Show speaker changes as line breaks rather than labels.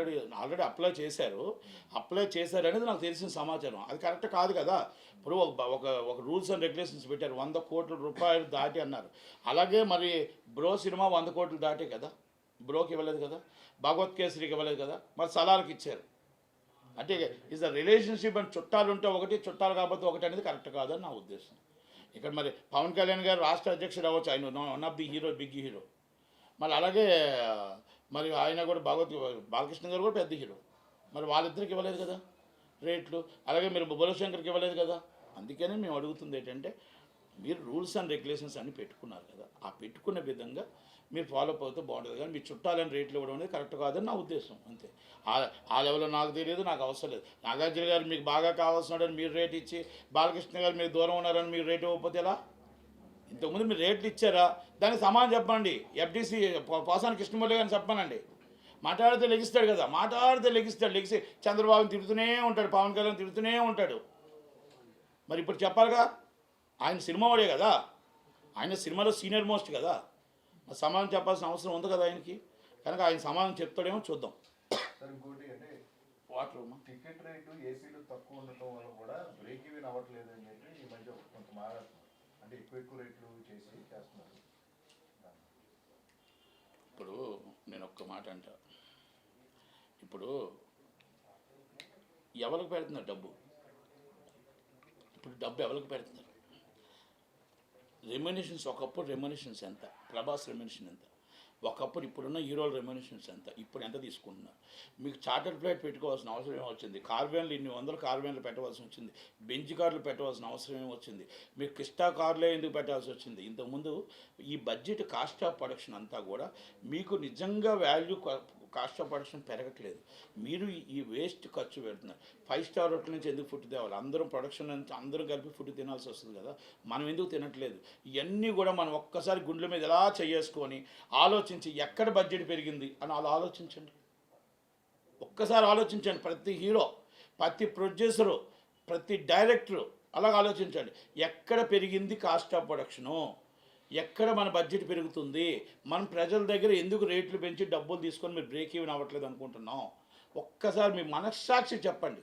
Already already apply చేశారు. Apply చేశారు అనేది నాకు తెలిసిన సమాచారం. అది కరెక్ట్ కాదు కదా. ఇప్పుడు ఒక ఒక రూల్స్ అండ్ రెగ్యులేషన్స్ పెట్టారు. వంద కోట్ల రూపాయలు దాటి అన్నారు. అలాగే మరి బ్రో సినిమా వంద కోట్లు దాటే కదా. బ్రోకి ఇవ్వలేదు కదా. భగవత్ కేసరికి ఇవ్వలేదు కదా. మరి సలార్కి ఇచ్చారు. అంటే ఇస్ ద రిలేషన్షిప్ అండ్ చుట్టాలు ఉంటే ఒకటి చుట్టాలు కాకపోతే ఒకటి అనేది కరెక్ట్ కాదని నా ఉద్దేశం. ఇక్కడ మరి పవన్ కళ్యాణ్ గారు రాష్ట్ర అధ్యక్షుడు అవ్వచ్చు. ఆయన one of the hero big hero మళ్ళీ అలాగే మరి ఆయన కూడా భగవత్ బాలకృష్ణ గారు కూడా పెద్ద హీరో. మరి వాళ్ళిద్దరికి ఇవ్వలేదు కదా రేట్లు? అలాగే మీరు బుబ్బలశంకర్కి ఇవ్వలేదు కదా? అందుకనే మేము అడుగుతుంది ఏంటంటే మీరు రూల్స్ అండ్ రెగ్యులేషన్స్ అన్ని పెట్టుకున్నారు కదా ఆ పెట్టుకున్న విధంగా మీరు ఫాలో అప్ అవుతే బాగుంటుంది. కానీ మీ చుట్టాలని రేట్లు ఇవ్వడం అనేది కరెక్ట్ కాదని నా ఉద్దేశం అంతే. ఆ లెవెల్లో నాకు తెలియదు నాకు అవసరం లేదు. నాగార్జున గారు మీకు బాగా కావాల్సినాడని మీరు రేట్ ఇచ్చి బాలకృష్ణ గారు మీరు దూరం ఉన్నారని మీరు రేట్ ఇవ్వకపోతే ఎలా? ఇంతకుముందు మీరు రేట్లు ఇచ్చారా? దానికి సమానం చెప్పండి. ఎఫ్డీసీ పోసాని కృష్ణమూర్తి గారిని చెప్పానండి మాట్లాడితే లెగిస్తాడు కదా. మాట్లాడితే లెగిస్తాడు. లెగిసి చంద్రబాబుని తిడుతూనే ఉంటాడు. పవన్ కళ్యాణ్ తిడుతూనే ఉంటాడు. మరి ఇప్పుడు చెప్పాలిగా ఆయన సినిమా వాడే కదా. ఆయన సినిమాలో సీనియర్ మోస్ట్ కదా. మరి సమాధానం చెప్పాల్సిన అవసరం ఉంది కదా ఆయనకి? కనుక ఆయన సమాధానం చెప్తాడేమో చూద్దాం. వాటర్.
టికెట్ రేటు ఏసీలు తక్కువ ఉండటం వల్ల కూడా బ్రేక్ ఈవెన్ అవ్వట్లేదు అని చెప్పి ఈ మధ్య కొంత మాట్లాడుతున్నారు అంటే ఎక్కువ ఎక్కువ రేట్లు చేసి చేస్తున్నారు.
ఇప్పుడు నేను ఒక్క మాట అంట. ఇప్పుడు ఎవరికి పెడుతున్నారు డబ్బు? ఇప్పుడు డబ్బు ఎవరికి పెడుతున్నారు? రెమ్యునేషన్స్ ఒకప్పుడు రెమ్యునేషన్స్ ఎంత? ప్రభాస్ రెమ్యునేషన్ ఎంత? ఒకప్పుడు ఇప్పుడున్న హీరోల రెమ్యునేషన్స్ ఎంత ఇప్పుడు ఎంత తీసుకుంటున్నారు? మీకు చార్టర్డ్ ఫ్లైట్ పెట్టుకోవాల్సిన అవసరం వచ్చింది? కార్వేన్లు ఇన్ని వందల కార్వెన్లు పెట్టవలసి వచ్చింది. బెంచ్ కార్లు పెట్టవలసిన అవసరం వచ్చింది? మీకు క్రిస్టా కార్లే ఎందుకు పెట్టాల్సి వచ్చింది? ఇంతకుముందు ఈ బడ్జెట్ కాస్ట్ ఆఫ్ ప్రొడక్షన్ అంతా కూడా మీకు నిజంగా వాల్యూ కాస్ట్ ఆఫ్ ప్రొడక్షన్ పెరగట్లేదు. మీరు ఈ- వేస్ట్ ఖర్చు పెడుతున్నారు. ఫైవ్ స్టార్ హోటల్ నుంచి ఎందుకు ఫుడ్ తేవాలి? అందరం ప్రొడక్షన్ నుంచి అందరూ కలిపి ఫుడ్ తినాల్సి వస్తుంది కదా. మనం ఎందుకు తినట్లేదు? ఇవన్నీ కూడా మనం ఒక్కసారి గుండెల మీద ఎలా చేసుకొని ఆలోచించి ఎక్కడ బడ్జెట్ పెరిగింది అని అలా ఆలోచించండి. ఒక్కసారి ఆలోచించండి. ప్రతి హీరో ప్రతి ప్రొడ్యూసరు ప్రతి డైరెక్టరు అలాగ ఆలోచించండి. ఎక్కడ పెరిగింది కాస్ట్ ఆఫ్ ప్రొడక్షను? ఎక్కడ మన బడ్జెట్ పెరుగుతుంది? మనం ప్రజల దగ్గర ఎందుకు రేట్లు పెంచి డబ్బులు తీసుకొని మీరు బ్రేక్ ఈవెన్ అవ్వట్లేదు అనుకుంటున్నాం? ఒక్కసారి మీ మనస్సాక్షి చెప్పండి.